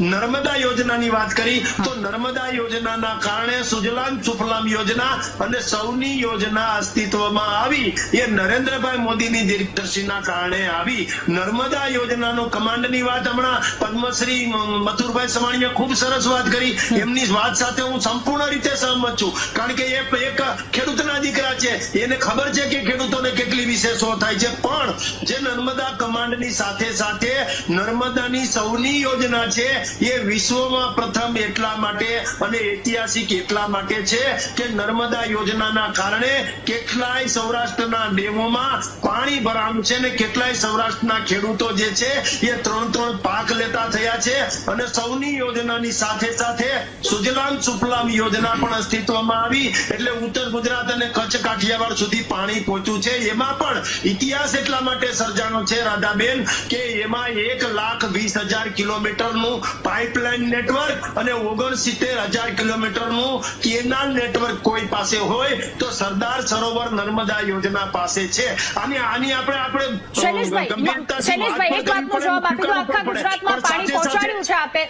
નર્મદા યોજનાની વાત કરી તો નર્મદા યોજનાના કારણે સુજલામ સુફલામ યોજના અને સૌની યોજના અસ્તિત્વમાં આવી. એ નરેન્દ્રભાઈ મોદીની દીર્ઘદર્શીના કારણે આવી. નર્મદા યોજનાનો કમાન્ડની વાત હમણાં પદ્મશ્રી મથુરભાઈ સવાણીએ ખૂબ સરસ વાત કરી. એમની વાત સાથે હું સંપૂર્ણ રીતે સહમત છું. કારણ કે એ એક ખેડૂતના દીકરા છે. એને ખબર છે કે ખેડૂતોને કેટલી થાય છે. પણ જે નર્મદા કમાન્ડની સાથે સાથે નર્મદાની સૌની યોજના છે, એ વિશ્વમાં પ્રથમ એટલા માટે અને ઐતિહાસિક એટલા માટે છે કે નર્મદા યોજનાના કારણે કેટલાય સૌરાષ્ટ્રના ડેમોમાં પાણી ભરાણું છે ને કેટલાય સૌરાષ્ટ્રના ખેડૂતો જે છે, એ ત્રણ ત્રણ પાક લેતા થયા છે અને સૌની યોજનાની સાથે સાથે સુજલામ સુફલામ યોજના પણ અસ્તિત્વમાં આવી. એટલે ઉત્તર ગુજરાત અને કચ્છ કાઠિયાવાડ સુધી પાણી પહોંચ્યું છે. એમાં પણ ઇતિહાસ એટલા માટે સર્જાનો છે રાધાબેન કે એમાં એક લાખ વીસ હજાર કિલોમીટરનું પાઇપલાઇન નેટવર્ક અને ઓગણસિત્તેર હજાર કિલોમીટરનું કેનાલ નેટવર્ક કોઈ પાસે હોય તો સરદાર સરોવર નર્મદા યોજના પાસે છે. અને આની આપણે આપણે શૈલેષભાઈ શૈલેષભાઈ એક વાતનો જવાબ આપી દો. આખા ગુજરાતમાં પાણી પહોંચાડ્યું છે આપે.